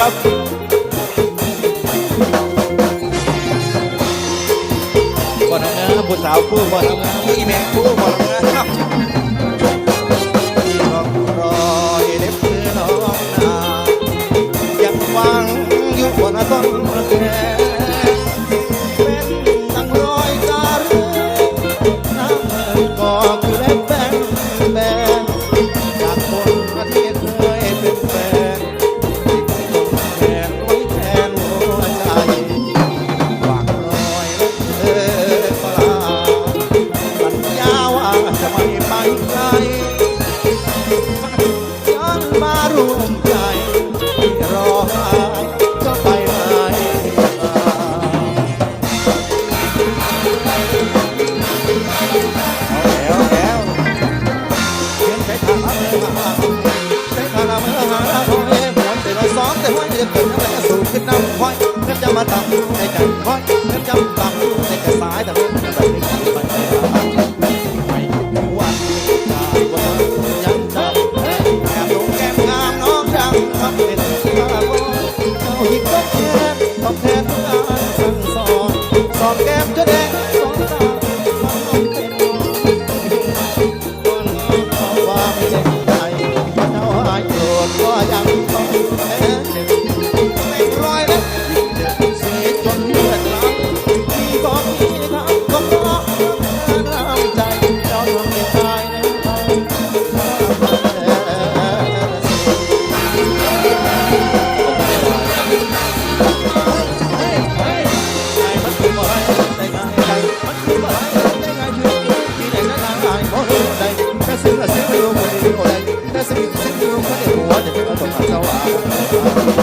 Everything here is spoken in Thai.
ครับบ่ทำงานผู้สาวผู้บ่งานผู้อีแมงผู้บ่ทำงานครับรอยเล็บมือน้องนายังหวังอยู่บนต้นแก่ มาทำในใจห้อยเพื่อจะทำในกระสายแต่เพื่อจะไปในใจไปไม่วันจากวันยังจำแก้มลงแก้มงามน้องดังทำเป็นข้าบอเจ้าหิบก็แทนตอบแทนงานสั่งสอนสอบแก้มจะแดง สิ่งเดียวคนเดียวใด